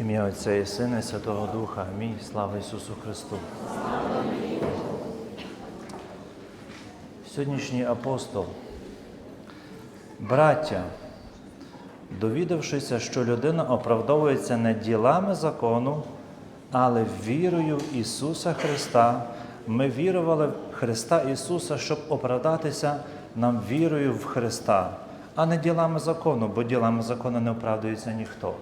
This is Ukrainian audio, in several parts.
ім'я Отця і Сина, і Святого Духа. Амінь. Слава Ісусу Христу. Сьогоднішній апостол. Браття, довідавшися, що людина оправдовується не ділами закону, але вірою в Ісуса Христа, ми вірували в Христа Ісуса, щоб оправдатися нам вірою в Христа, а не ділами закону, бо ділами закону не оправдується ніхто.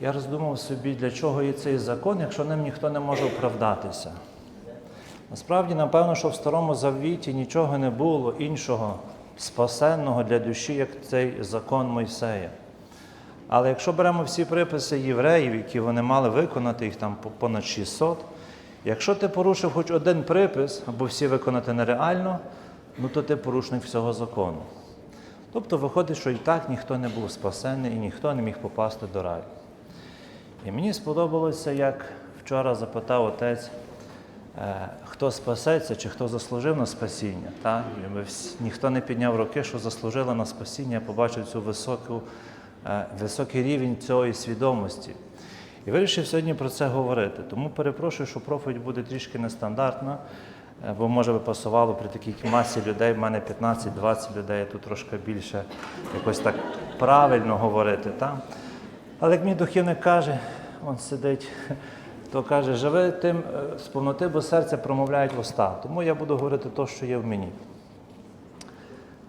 Я роздумав собі, для чого є цей закон, якщо ним ніхто не може оправдатися. Насправді, напевно, що в Старому Завіті нічого не було іншого спасенного для душі, як цей закон Мойсея. Але якщо беремо всі приписи євреїв, які вони мали виконати, їх там понад 600, якщо ти порушив хоч один припис, або всі виконати нереально, ну то ти порушник всього закону. Тобто виходить, що і так ніхто не був спасений і ніхто не міг попасти до раю. І мені сподобалося, як вчора запитав отець, е, хто спасеться чи хто заслужив на спасіння. Так? І ніхто не підняв руки, що заслужили на спасіння, побачив цю високу, е, високий рівень цієї свідомості. І вирішив сьогодні про це говорити. Тому перепрошую, що проповідь буде трішки нестандартна, е, бо може би пасувало при такій масі людей, в мене 15-20 людей, тут трошки більше якось так правильно говорити. Так? Але як мій духівник каже, він сидить, то каже, живи тим е, з повноти, бо серце промовляють вуста. Тому я буду говорити те, що є в мені.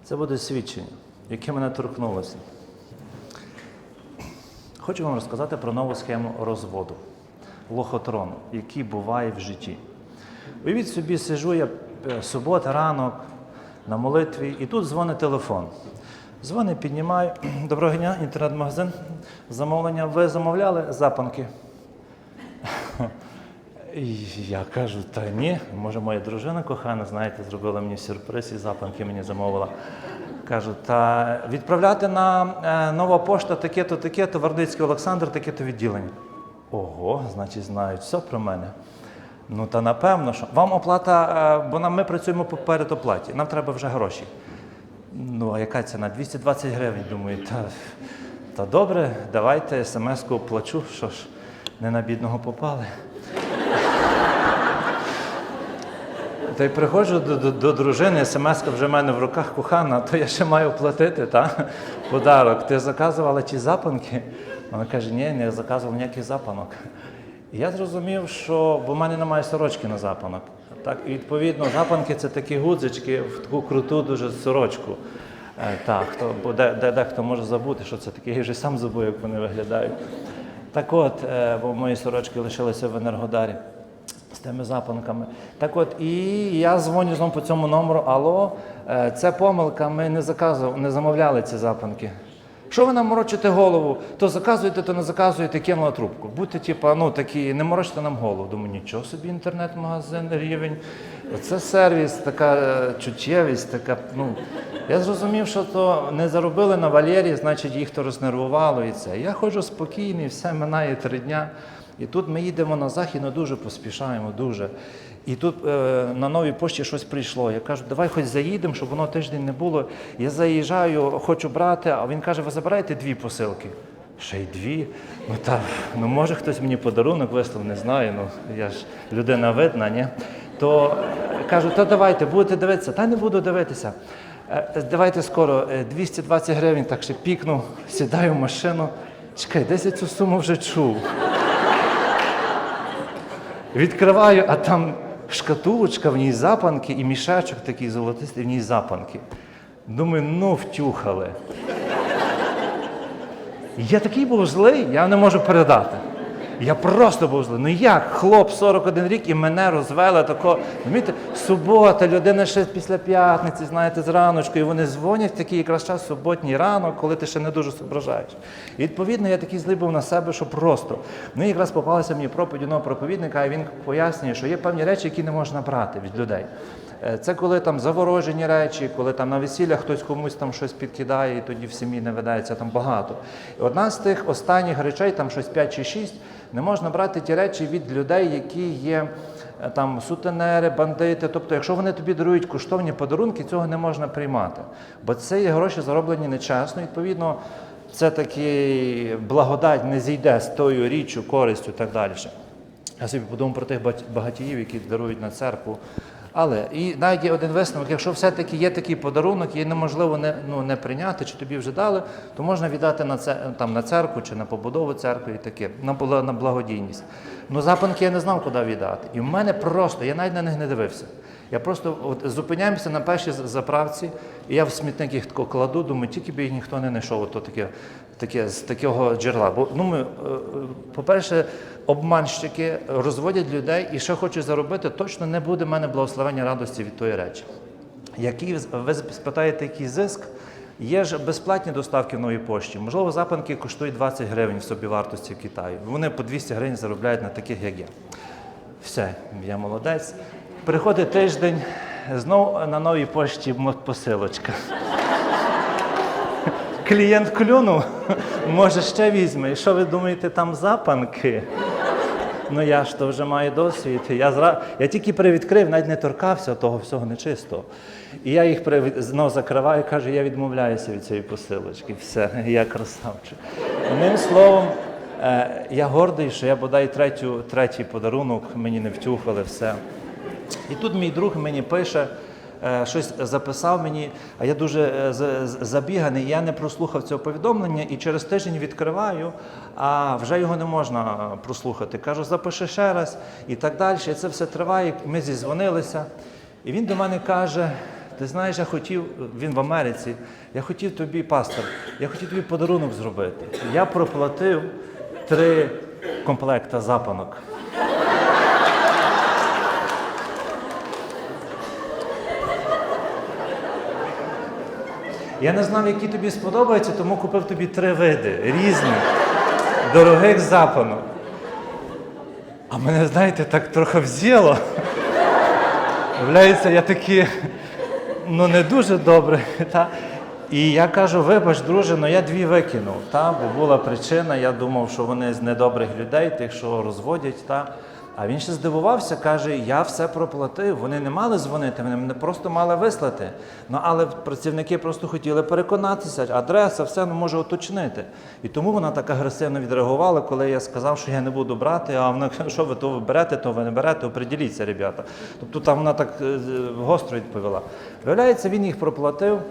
Це буде свідчення, яке мене торкнулося. Хочу вам розказати про нову схему розводу лохотрону, який буває в житті. Уявіть собі, сижу я е, субота, ранок на молитві, і тут дзвонить телефон. Дзвони, піднімаю. Доброго дня, інтернет-магазин. Замовлення. Ви замовляли запанки? Я кажу, та ні, може, моя дружина кохана, знаєте, зробила мені сюрприз і запанки мені замовила. Кажу, та відправляти на е, нова пошта таке-то, таке-то, Вардицький Олександр, таке-то відділення. Ого, значить, знають все про мене. Ну та напевно, що вам оплата, е, бо нам ми працюємо по передоплаті, нам треба вже гроші. Ну, а яка ціна? 220 гривень. Думаю, та, та добре, давайте смс-ку оплачу, що ж, не на бідного попали. Та й приходжу до, до, до дружини, смс вже в мене в руках кохана, то я ще маю платити, та? подарок. Ти заказувала ті запанки? Вона каже, ні, не заказував ніяких запанок. І я зрозумів, що бо в мене немає сорочки на запанок. Так, і відповідно, запанки це такі гудзички в таку круту дуже сорочку. Е, Так, хто, бо де, де, дехто може забути, що це таке, я вже сам забув, як вони виглядають. Так от, е, бо мої сорочки лишилися в Енергодарі з тими запанками. Так от, і я дзвоню знову по цьому номеру. Алло, е, це помилка, ми не заказували, не замовляли ці запанки. Що ви нам морочите голову? То заказуєте, то не заказуєте, кинула трубку. Будьте, типа, ну такі, не морочте нам голову. Думаю, нічого собі інтернет-магазин, рівень. Це сервіс, така е, чуттєвість, така. Ну я зрозумів, що то не заробили на Валері, значить їх то рознервувало і це. Я ходжу спокійний, все минає три дня. І тут ми їдемо на захід, ну дуже поспішаємо, дуже. І тут е, на новій пошті щось прийшло. Я кажу, давай хоч заїдемо, щоб воно тиждень не було. Я заїжджаю, хочу брати, а він каже, ви забираєте дві посилки. Ще й дві. Ну так, ну може хтось мені подарунок вислав, не знаю. Ну я ж людина видна, ні? То е, кажу, та давайте, будете дивитися, та не буду дивитися. Е, Давайте скоро, е, 220 гривень, так ще пікну, сідаю в машину. Чекай, десь я цю суму вже чув. Відкриваю, а там шкатулочка, в ній запанки і мішачок такий золотистий, в ній запанки. Думаю, ну втюхали. Я такий був злий, я не можу передати. Я просто був злий. Ну як? Хлоп 41 рік і мене розвели тако. Розумієте, субота, людина ще після п'ятниці, знаєте, зраночку, і вони дзвонять в такий якраз час суботній ранок, коли ти ще не дуже соображаєш. І відповідно я такий злий був на себе, що просто. Ну і якраз попалася мені проповідь одного проповідника, і він пояснює, що є певні речі, які не можна брати від людей. Е, Це коли там заворожені речі, коли там на весіллях хтось комусь там щось підкидає, і тоді в сім'ї не ведеться там багато. І одна з тих останніх речей, там щось 5 чи 6, не можна брати ті речі від людей, які є е, там сутенери, бандити. Тобто, якщо вони тобі дарують коштовні подарунки, цього не можна приймати. Бо це є гроші зароблені нечесно. Відповідно, це таки благодать не зійде з тою річчю, користю і так далі. Я собі подумав про тих багатіїв, які дарують на церкву. Але і навіть є один висновок, якщо все-таки є такий подарунок, і неможливо не, ну, не прийняти, чи тобі вже дали, то можна віддати на, це, там, на церкву чи на побудову церкви і таке, на, на благодійність. Ну, запанки я не знав, куди віддати. І в мене просто, я навіть на них не дивився. Я просто от, зупиняємося на першій заправці, і я в смітник їх тако кладу, думаю, тільки б їх ніхто не знайшов, ото таке, таке, з такого джерела. Бо, ну, е, по-перше, обманщики розводять людей і ще хочуть заробити, точно не буде в мене благословення радості від тої речі. Який ви спитаєте, який зиск? Є ж безплатні доставки в новій пошті. Можливо, запанки коштують 20 гривень в собівартості в Китаї. Вони по 200 гривень заробляють на таких, як я. Все, я молодець. Приходить тиждень, знову на новій пошті посилочка. Клієнт клюнув, може ще візьме. І що ви думаєте, там запанки? Ну я ж то вже маю досвід. Я, зра... я тільки привідкрив, навіть не торкався того всього нечистого. І я їх привід... знову закриваю кажу, я відмовляюся від цієї посилочки. Все, я красавчик. Одним словом, е, я гордий, що я бодай третю, третій подарунок мені не втюхали все. І тут мій друг мені пише, е, щось записав мені, а я дуже е, забіганий, я не прослухав цього повідомлення і через тиждень відкриваю, а вже його не можна прослухати. Кажу, запиши ще раз і так далі. І це все триває. Ми зізвонилися. І він до мене каже: ти знаєш, я хотів, він в Америці, я хотів тобі, пастор, я хотів тобі подарунок зробити. Я проплатив три комплекта запанок. Я не знав, які тобі сподобаються, тому купив тобі три види різних, дорогих запанок. А мене, знаєте, так трохи взяло. Виявляється, я такий, ну не дуже добре. Та? І я кажу, вибач, друже, ну я дві викинув, та? бо була причина, я думав, що вони з недобрих людей, тих, що розводять. Та? А він ще здивувався, каже, я все проплатив. Вони не мали дзвонити, вони мене просто мали вислати. Ну, але працівники просто хотіли переконатися, адреса, все ну, може уточнити. І тому вона так агресивно відреагувала, коли я сказав, що я не буду брати, а вона каже, що ви то ви берете, то ви не берете, оприділіться, ребята. Тобто там вона так е, гостро відповіла. Виявляється, він їх проплатив.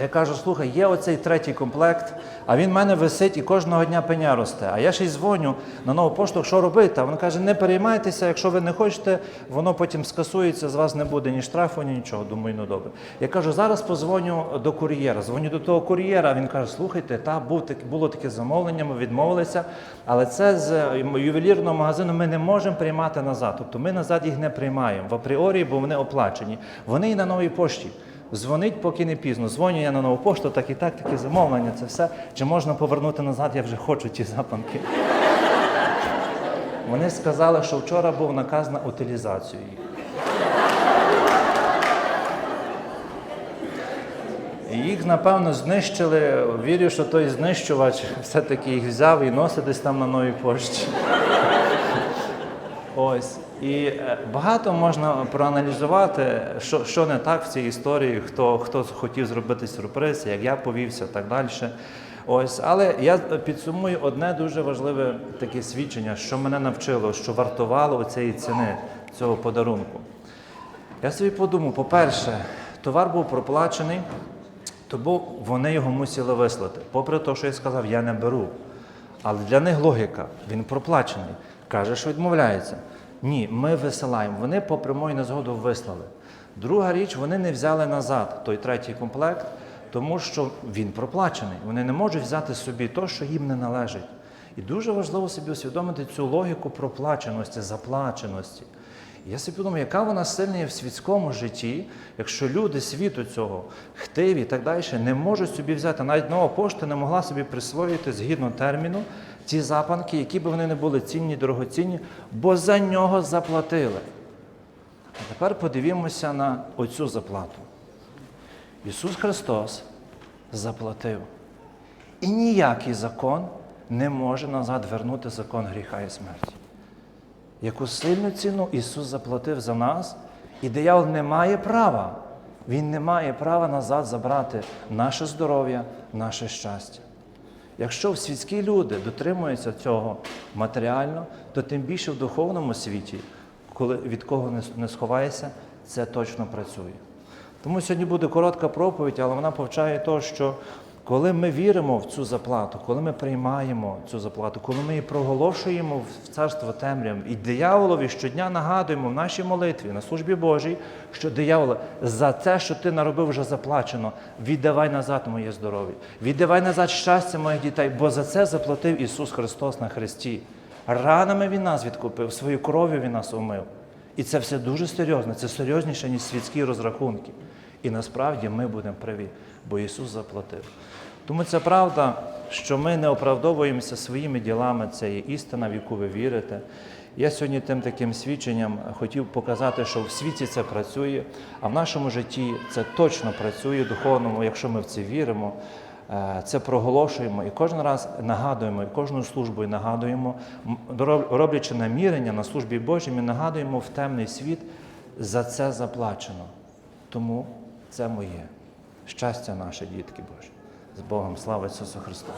Я кажу, слухай, є оцей третій комплект, а він в мене висить і кожного дня пеня росте. А я ще й дзвоню на нову пошту, що робити. А він каже, не переймайтеся, якщо ви не хочете, воно потім скасується, з вас не буде ні штрафу, ні нічого. Думаю, ну добре. Я кажу, зараз позвоню до кур'єра. Дзвоню до того кур'єра, він каже, слухайте, та було таке замовлення, ми відмовилися, але це з ювелірного магазину ми не можемо приймати назад. Тобто ми назад їх не приймаємо в апріорі, бо вони оплачені. Вони і на новій пошті. Дзвонить, поки не пізно. Дзвоню я на нову пошту, так і так, таке замовлення, це все. Чи можна повернути назад, я вже хочу ті запанки. Вони сказали, що вчора був наказ на утилізацію їх. Їх, напевно, знищили. Вірю, що той знищувач все-таки їх взяв і носить десь там на новій пошті. Ось. І е, багато можна проаналізувати, що, що не так в цій історії, хто, хто хотів зробити сюрприз, як я повівся, так далі. Ось, але я підсумую одне дуже важливе таке свідчення, що мене навчило, що вартувало цієї ціни цього подарунку. Я собі подумав, по-перше, товар був проплачений, тому вони його мусили вислати. Попри те, що я сказав, я не беру. Але для них логіка, він проплачений. Каже, що відмовляється. Ні, ми висилаємо. Вони по прямої незгоду вислали. Друга річ, вони не взяли назад той третій комплект, тому що він проплачений. Вони не можуть взяти собі те, що їм не належить. І дуже важливо собі усвідомити цю логіку проплаченості, заплаченості. Я собі думаю, яка вона сильна є в світському житті, якщо люди світу цього, хтиві і так далі, не можуть собі взяти. Навіть нова пошта не могла собі присвоїти згідно терміну ті запанки, які б вони не були цінні, дорогоцінні, бо за нього заплатили. А тепер подивімося на оцю заплату. Ісус Христос заплатив. І ніякий закон не може назад вернути закон гріха і смерті. Яку сильну ціну Ісус заплатив за нас, і диявол не має права. Він не має права назад забрати наше здоров'я, наше щастя. Якщо світські люди дотримуються цього матеріально, то тим більше в духовному світі, коли від кого не- сховаєшся, це точно працює. Тому сьогодні буде коротка проповідь, але вона повчає того, що коли ми віримо в цю заплату, коли ми приймаємо цю заплату, коли ми її проголошуємо в царство темряв, і дияволові щодня нагадуємо в нашій молитві на службі Божій, що дияволе, за те, що ти наробив, вже заплачено, віддавай назад моє здоров'я, віддавай назад щастя моїх дітей, бо за це заплатив Ісус Христос на Христі. Ранами Він нас відкупив, свою кров'ю Він нас умив. І це все дуже серйозно, це серйозніше, ніж світські розрахунки. І насправді ми будемо праві, бо Ісус заплатив. Тому це правда, що ми не оправдовуємося своїми ділами, це є істина, в яку ви вірите. Я сьогодні тим таким свідченням хотів показати, що в світі це працює, а в нашому житті це точно працює духовному, якщо ми в це віримо. Е, Це проголошуємо і кожен раз нагадуємо, і кожну службу і нагадуємо, роблячи намірення на службі Божій, ми нагадуємо в темний світ, за це заплачено. Тому це моє. Щастя наше, дітки Божі. З Богом, слава Ісусу Христу!